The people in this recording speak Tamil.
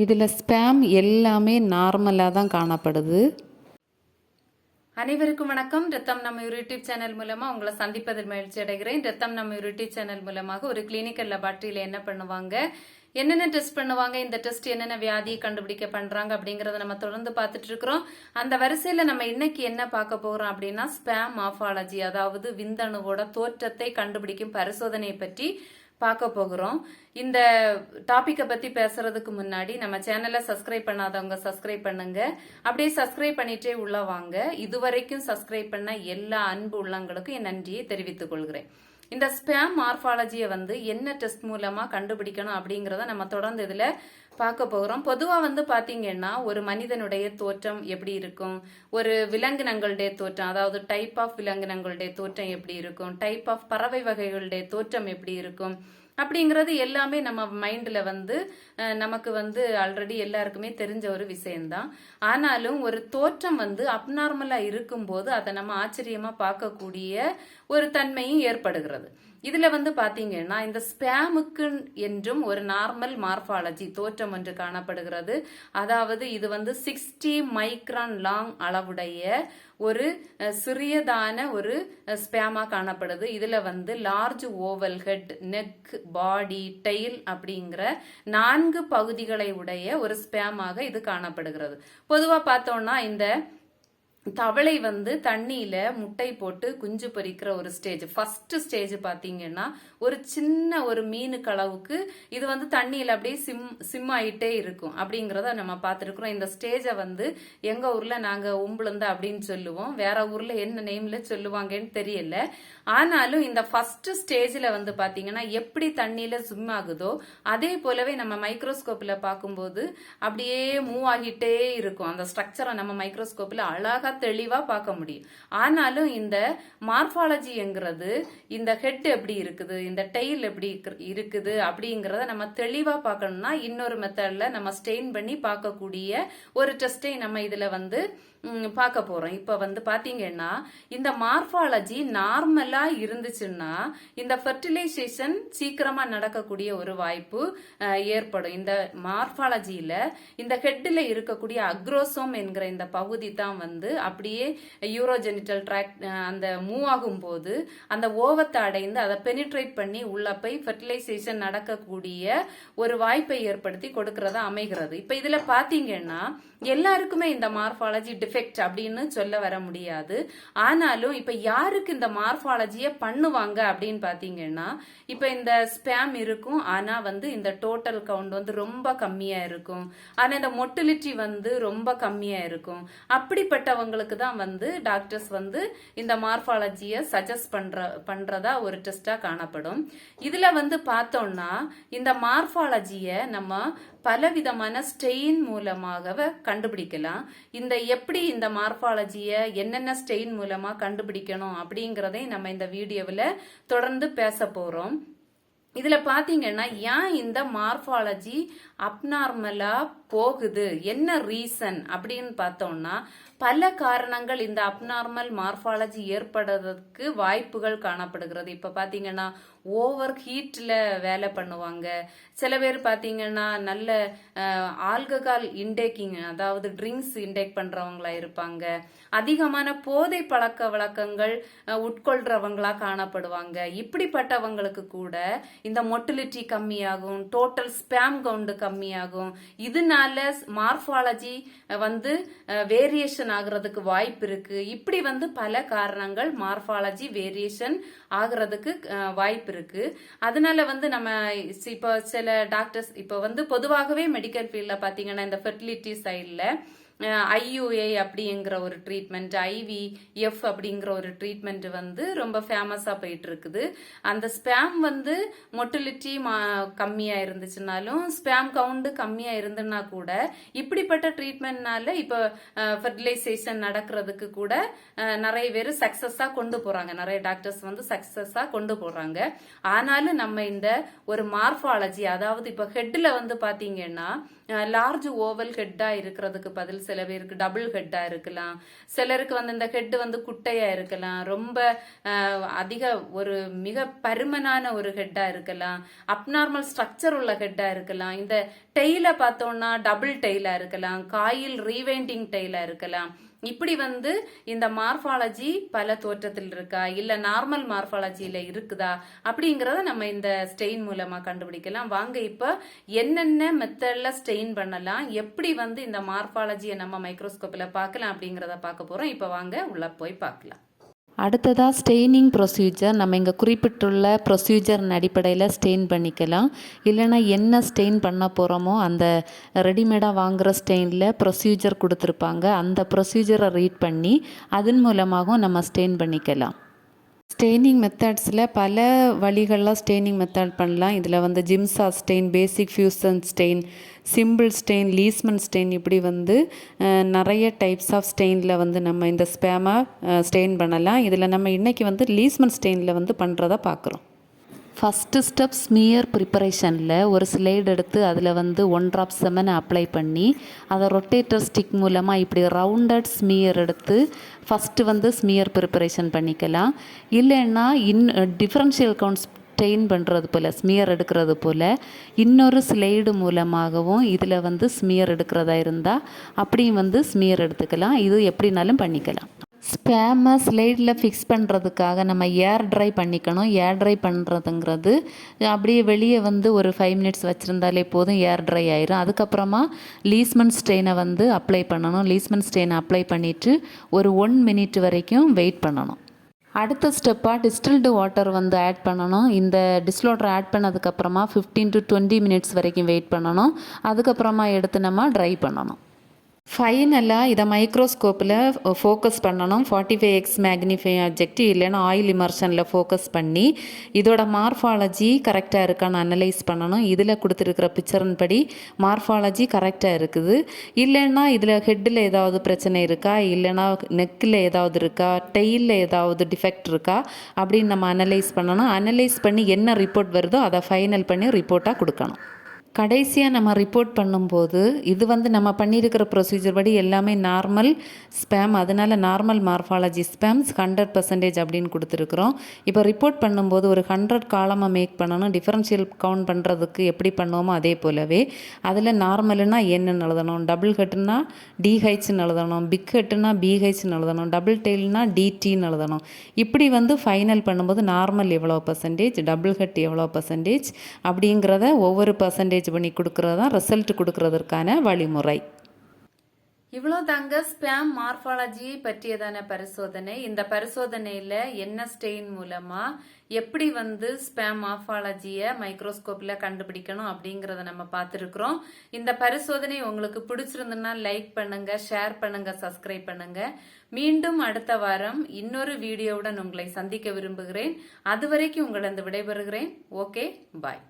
இதில் ஸ்பேம் எல்லாமே நார்மலாக தான் காணப்படுது. அனைவருக்கும் வணக்கம். ரத்தம் நம்ம யூடியூப் சேனல் மூலமா உங்களை சந்திப்பதில் மகிழ்ச்சி அடைகிறேன். ரத்தம் நம்ம யூடியூப் சேனல் மூலமாக ஒரு கிளினிக்கல் லெபார்ட்டரியில என்ன பண்ணுவாங்க என்னென்ன டெஸ்ட் பண்ணுவாங்க இந்த டெஸ்ட் என்னென்ன வியாதியை கண்டுபிடிக்க பண்றாங்க அப்படிங்கறத நம்ம தொடர்ந்து பார்த்துட்டு இருக்கிறோம். அந்த வரிசையில நம்ம இன்னைக்கு என்ன பார்க்க போறோம் அப்படின்னா ஸ்பேம் மாஃபாலஜி அதாவது விந்தணுவோட தோற்றத்தை கண்டுபிடிக்கும் பரிசோதனையை பற்றி பார்க்க போகிறோம். இந்த டாப்பிக்கை பத்தி பேசுறதுக்கு முன்னாடி நம்ம சேனலை சப்ஸ்கிரைப் பண்ணாதவங்க சப்ஸ்கிரைப் பண்ணுங்க. அப்படியே சப்ஸ்கிரைப் பண்ணிட்டே உள்ள வாங்க. இதுவரைக்கும் சப்ஸ்கிரைப் பண்ண எல்லா அன்பு உள்ளங்களுக்கும் என் நன்றியை தெரிவித்துக் கொள்கிறேன். இந்த ஸ்பேம் மார்பாலஜியை வந்து என்ன டெஸ்ட் மூலமா கண்டுபிடிக்கணும் அப்படிங்கறத நம்ம தொடர்ந்து இதுல பார்க்க போகிறோம். பொதுவா வந்து பாத்தீங்கன்னா ஒரு மனிதனுடைய தோற்றம் எப்படி இருக்கும்? ஒரு விலங்கினங்களுடைய தோற்றம் அதாவது டைப் ஆஃப் விலங்கினங்களுடைய தோற்றம் எப்படி இருக்கும்? டைப் ஆஃப் பறவை வகைகளுடைய தோற்றம் எப்படி இருக்கும்? அப்படிங்கிறது எல்லாமே நம்ம மைண்டில் வந்து நமக்கு வந்து ஆல்ரெடி எல்லாருக்குமே தெரிஞ்ச ஒரு விஷயம்தான். ஆனாலும் ஒரு தோற்றம் வந்து அப்நார்மலாக இருக்கும்போது அதை நம்ம ஆச்சரியமாக பார்க்கக்கூடிய ஒரு தன்மையும் ஏற்படுகிறது. இதுல வந்து பாத்தீங்கன்னா இந்த ஸ்பேமுக்கு என்றும் ஒரு நார்மல் மார்பாலஜி தோற்றம் ஒன்று காணப்படுகிறது. அதாவது இது வந்து சிக்ஸ்டி மைக்ரான் லாங் அளவுடைய ஒரு சிறியதான ஒரு ஸ்பேமா காணப்படுது. இதுல வந்து large oval head neck body tail அப்படிங்கிற நான்கு பகுதிகளை உடைய ஒரு ஸ்பேமாக இது காணப்படுகிறது. பொதுவா பார்த்தோம்னா இந்த தவளை வந்து தண்ணியில முட்டை போட்டு குஞ்சு பொரிக்கிற ஒரு ஸ்டேஜ் ஃபர்ஸ்ட் ஸ்டேஜ் பாத்தீங்கன்னா ஒரு சின்ன ஒரு மீனுக்கு அளவுக்கு இது வந்து தண்ணியில அப்படியே சிம் சிம் ஆயிட்டே இருக்கும். அப்படிங்கறத நம்ம பார்த்துருக்குறோம். இந்த ஸ்டேஜை வந்து எங்க ஊர்ல நாங்க உம்புழுந்த அப்படின்னு சொல்லுவோம். வேற ஊர்ல என்ன நேம்ல சொல்லுவாங்கன்னு தெரியல. ஆனாலும் இந்த ஃபர்ஸ்ட் ஸ்டேஜ்ல வந்து பாத்தீங்கன்னா எப்படி தண்ணியில சிம் ஆகுதோ அதே போலவே நம்ம மைக்ரோஸ்கோப்ல பார்க்கும்போது அப்படியே மூவ் ஆகிட்டே இருக்கும். அந்த ஸ்ட்ரக்சரை நம்ம மைக்ரோஸ்கோப்ல அழகா தெளிவாக பார்க்க முடியும். ஆனாலும் இந்த மார்ஃபாலஜிங்கிறது இந்த ஹெட் எப்படி இருக்குது இந்த டெயில் எப்படி இருக்குது அப்படிங்கிறத நம்ம தெளிவாக பார்க்கணும்னா இன்னொரு மெத்தடில் நம்ம ஸ்டெயின் பண்ணி பார்க்கக்கூடிய ஒரு டெஸ்டை நம்ம இதில் வந்து பார்க்க போகிறோம் இப்போ வந்து பார்த்தீங்கன்னா இந்த மார்ஃபாலஜி நார்மலாக இருந்துச்சுன்னா இந்த ஃபெர்டிலைசேஷன் சீக்கிரமாக நடக்கக்கூடிய ஒரு வாய்ப்பு ஏற்படும். இந்த மார்ஃபாலஜியில் இந்த ஹெட்டில் இருக்கக்கூடிய அக்ரோசோம் என்கிற இந்த பகுதி தான் வந்து அப்படியே யூரோஜெனிட்டல் ட்ராக் அந்த மூவ் ஆகும் போது அந்த ஓவத்தை அடைந்து அதை பெனிட்ரேட் பண்ணி உள்ள போய் ஃபெர்டிலைசேஷன் நடக்கக்கூடிய ஒரு வாய்ப்பை ஏற்படுத்தி கொடுக்கறதா அமைகிறது. இப்ப இதுல பாத்தீங்கன்னா எல்லாருக்குமே இந்த மார்பாலஜி டிஃபெக்ட் அப்படின்னு சொல்ல வர முடியாது. ஆனாலும் இப்ப யாருக்கு இந்த மார்பாலஜிய பண்ணுவாங்க அப்படின்னு பாத்தீங்கன்னா இப்ப இந்த ஸ்பேம் இருக்கும். ஆனா வந்து இந்த டோட்டல் கவுண்ட் வந்து ரொம்ப கம்மியா இருக்கும். ஆனா இந்த மொட்டிலிட்டி வந்து ரொம்ப கம்மியா இருக்கும். அவங்களுக்கு தான் வந்து டாக்டர்ஸ் வந்து இந்த மார்ஃபாலஜியை சஜஸ்ட் பண்ற பண்றதா ஒரு டெஸ்டா காணப்படும். இதுல வந்து பார்த்தோம்னா இந்த மார்ஃபாலஜியை நம்ம பலவிதமான ஸ்டெயின் மூலமாக கண்டுபிடிக்கலாம். இந்த எப்படி இந்த மார்ஃபாலஜியை என்னென்ன ஸ்டெயின் மூலமா கண்டுபிடிக்கணும் அப்படிங்கறதை நம்ம இந்த வீடியோவில் தொடர்ந்து பேச போறோம். இதுல பாத்தீங்கன்னா ஏன் இந்த மார்பாலஜி அப்நார்மலா போகுது? என்ன ரீசன் அப்படின்னு பார்த்தோம்னா பல காரணங்கள் இந்த அப்நார்மல் மார்பாலஜி ஏற்படுறதுக்கு வாய்ப்புகள் காணப்படுகிறது. இப்ப பாத்தீங்கன்னா ஓவர் ஹீட்டில் வேலை பண்ணுவாங்க. சில பேர் பார்த்தீங்கன்னா நல்ல ஆல்கஹால் இன்டேக்கிங் அதாவது ட்ரிங்க்ஸ் இன்டேக் பண்ணுறவங்களா இருப்பாங்க. அதிகமான போதை பழக்க வழக்கங்கள் உட்கொள்றவங்களா காணப்படுவாங்க. இப்படிப்பட்டவங்களுக்கு கூட இந்த மொட்டிலிட்டி கம்மியாகும் டோட்டல் ஸ்பேம் கவுண்டு கம்மியாகும். இதனால மார்பாலஜி வந்து வேரியேஷன் ஆகுறதுக்கு வாய்ப்பு இருக்கு. இப்படி வந்து பல காரணங்கள் மார்பாலஜி வேரியேஷன் ஆகுறதுக்கு வாய்ப்பு இருக்கு. அதனால வந்து நம்ம இப்போ சில டாக்டர்ஸ் இப்போ வந்து பொதுவாகவே மெடிக்கல் ஃபீல்டில் பார்த்தீங்கன்னா இந்த ஃபெர்டிலிட்டி சைடில் ஐயுஏ அப்படிங்கிற ஒரு ட்ரீட்மெண்ட் ஐவி எஃப் அப்படிங்கிற ஒரு ட்ரீட்மெண்ட் வந்து ரொம்ப ஃபேமஸாக போயிட்டு இருக்குது அந்த ஸ்பேம் வந்து மொட்டிலிட்டி கம்மியாக இருந்துச்சுனாலும் ஸ்பேம் கவுண்டு கம்மியாக இருந்துன்னா கூட இப்படிப்பட்ட ட்ரீட்மெண்ட்னால இப்போ ஃபெர்டிலைசேஷன் நடக்கிறதுக்கு கூட நிறைய பேர் சக்ஸஸாக கொண்டு போகிறாங்க நிறைய டாக்டர்ஸ் வந்து சக்ஸஸாக கொண்டு போகிறாங்க ஆனாலும் நம்ம இந்த ஒரு மார்ஃபாலஜி அதாவது இப்போ ஹெட்டில் வந்து பார்த்தீங்கன்னா லார்ஜ் ஓவல் ஹெட்டாக இருக்கிறதுக்கு பதில் சில பேருக்கு டபுள் ஹெட்டா இருக்கலாம். சிலருக்கு வந்து இந்த ஹெட் வந்து குட்டையா இருக்கலாம். ரொம்ப அதிக ஒரு மிக பருமனான ஒரு ஹெட்டா இருக்கலாம். அப்நார்மல் ஸ்ட்ரக்சர் உள்ள ஹெட்டா இருக்கலாம். இந்த டெய்ல பார்த்தோம்னா டபுள் டெய்லா இருக்கலாம். காயில் ரீவைண்டிங் டெய்லா இருக்கலாம். இப்படி வந்து இந்த மார்பாலஜி பல தோற்றத்தில் இருக்கா? இல்ல நார்மல் மார்பாலஜியில இருக்குதா? அப்படிங்கறத நம்ம இந்த ஸ்டெயின் மூலமா கண்டுபிடிக்கலாம். வாங்க இப்ப என்னென்ன மெத்தட்ல ஸ்டெயின் பண்ணலாம்? எப்படி வந்து இந்த மார்பாலஜியை நம்ம மைக்ரோஸ்கோப்ல பார்க்கலாம் அப்படிங்கறத பார்க்க போறோம். இப்ப வாங்க உள்ள போய் பார்க்கலாம். அடுத்ததாக ஸ்டெயினிங் ப்ரொசீஜர் நம்ம இங்கே குறிப்பிட்டுள்ள ப்ரொசீஜரின் அடிப்படையில் ஸ்டெயின் பண்ணிக்கலாம். இல்லைன்னா என்ன ஸ்டெயின் பண்ண போகிறோமோ அந்த ரெடிமேடாக வாங்குகிற ஸ்டெயினில் ப்ரொசீஜர் கொடுத்துருப்பாங்க. அந்த ப்ரொசீஜரை ரீட் பண்ணி அதன் மூலமாகவும் நம்ம ஸ்டெயின் பண்ணிக்கலாம். ஸ்டெயினிங் மெத்தட்ஸில் பல வழிகளெலாம் ஸ்டெயினிங் மெத்தட் பண்ணலாம். இதில் வந்து Giemsa stain basic fuchsin stain simple stain Leishman stain இப்படி வந்து நிறைய டைப்ஸ் ஆஃப் ஸ்டெயினில் வந்து நம்ம இந்த ஸ்பேமாக ஸ்டெயின் பண்ணலாம். இதில் நம்ம இன்றைக்கி வந்து லீஸ்மன் ஸ்டெயினில் வந்து பண்ணுறத பார்க்குறோம் ஃபஸ்ட்டு ஸ்டெப் ஸ்மியர் ப்ரிப்பரேஷனில் ஒரு ஸ்லைடு எடுத்து அதில் வந்து ஒன் ட்ராப் செமனை அப்ளை பண்ணி அதை ரொட்டேட்டர் ஸ்டிக் மூலமாக இப்படி ரவுண்டட் ஸ்மியர் எடுத்து ஃபஸ்ட்டு வந்து ஸ்மியர் ப்ரிப்பரேஷன் பண்ணிக்கலாம். இல்லைன்னா இன் டிஃப்ரென்ஷியல் கவுண்ட்ஸ் ஸ்டெயின் பண்ணுறது போல் ஸ்மியர் எடுக்கிறது போல் இன்னொரு ஸ்லைடு மூலமாகவும் இதில் வந்து ஸ்மியர் எடுக்கிறதா இருந்தால் அப்படியும் வந்து ஸ்மியர் எடுத்துக்கலாம். இது எப்படினாலும் பண்ணிக்கலாம். ஸ்பேமை ஸ்லைடில் ஃபிக்ஸ் பண்ணுறதுக்காக நம்ம ஏர் ட்ரை பண்ணிக்கணும். ஏர் ட்ரை பண்ணுறதுங்கிறது அப்படியே வெளியே வந்து ஒரு ஃபைவ் மினிட்ஸ் வச்சுருந்தாலே போதும் ஏர் ட்ரை ஆயிரும். அதுக்கப்புறமா லீஸ்மன் ஸ்டெயினை வந்து அப்ளை பண்ணணும். லீஸ்மன் ஸ்டெயினை அப்ளை பண்ணிவிட்டு ஒரு ஒன் மினிட் வரைக்கும் வெயிட் பண்ணணும். அடுத்த ஸ்டெப்பாக டிஸ்டில்டு வாட்டர் வந்து ஆட் பண்ணணும். இந்த டிஸ்டில் வாட்டர் ஆட் பண்ணதுக்கப்புறமா ஃபிஃப்டீன் டு டுவெண்ட்டி மினிட்ஸ் வரைக்கும் வெயிட் பண்ணணும். அதுக்கப்புறமா எடுத்து நம்ம ட்ரை பண்ணணும். ஃபைனலாக இதை மைக்ரோஸ்கோப்பில் ஃபோக்கஸ் பண்ணணும். Forty five X magnify objective இல்லைன்னா ஆயில் இமர்ஷனில் ஃபோக்கஸ் பண்ணி இதோட மார்ஃபாலஜி கரெக்டாக இருக்கான்னு அனலைஸ் பண்ணணும். இதில் கொடுத்துருக்கிற பிக்சரின் படி மார்ஃபாலஜி கரெக்டாக இருக்குது. இல்லைன்னா இதில் ஹெட்டில் ஏதாவது பிரச்சனை இருக்கா? இல்லைன்னா நெக்கில் ஏதாவது இருக்கா? டெயிலில் ஏதாவது டிஃபெக்ட் இருக்கா? அப்படின்னு நம்ம அனலைஸ் பண்ணணும். அனலைஸ் பண்ணி என்ன ரிப்போர்ட் வருதோ அதை ஃபைனல் பண்ணி ரிப்போர்ட்டாக கொடுக்கணும். கடைசியாக நம்ம ரிப்போர்ட் பண்ணும்போது இது வந்து நம்ம பண்ணியிருக்கிற ப்ரொசீஜர் படி எல்லாமே நார்மல் ஸ்பேம் அதனால் normal morphology sperms hundred percentage அப்படின்னு கொடுத்துருக்குறோம். இப்போ ரிப்போர்ட் பண்ணும்போது ஒரு ஹண்ட்ரட் காலமாக மேக் பண்ணணும் டிஃபரன்ஷியல் கவுண்ட் பண்ணுறதுக்கு எப்படி பண்ணுவோமோ அதே போலவே அதில் நார்மல்னா என்னன்னு எழுதணும் டபுள் ஹெட்டுனா டிஹெச்னு எழுதணும் பிக் ஹெட்டுனா பிஹெச்னு எழுதணும் டபுள் டெயில்னா டிடின்னு எழுதணும். இப்படி வந்து ஃபைனல் பண்ணும்போது நார்மல் எவ்வளோ பர்சன்டேஜ் டபுள் ஹெட் எவ்வளோ பர்சன்டேஜ் அப்படிங்கிறத ஒவ்வொரு பர்சன்டேஜ் பண்ணி கொடுக்கறது தான் ரிசல்ட் கொடுக்கறதற்கான வழிமுறை. இவ்வளோ தாங்க ஸ்பேம் மார்ஃபாலஜியை பற்றியதான பரிசோதனை. இந்த பரிசோதனையில் என்ன ஸ்டெயின் மூலமாக எப்படி வந்து ஸ்பேம் மார்ஃபாலஜியை மைக்ரோஸ்கோப்பில் கண்டுபிடிக்கணும் அப்படிங்கிறத நம்ம பார்த்துருக்குறோம். இந்த பரிசோதனை உங்களுக்கு பிடிச்சிருந்துன்னா லைக் பண்ணுங்க ஷேர் பண்ணுங்க சப்ஸ்கிரைப் பண்ணுங்க. மீண்டும் அடுத்த வாரம் இன்னொரு வீடியோவுடன் உங்களை சந்திக்க விரும்புகிறேன். அதுவரைக்கும் உங்களிடம் விடைபெறுகிறேன். Okay bye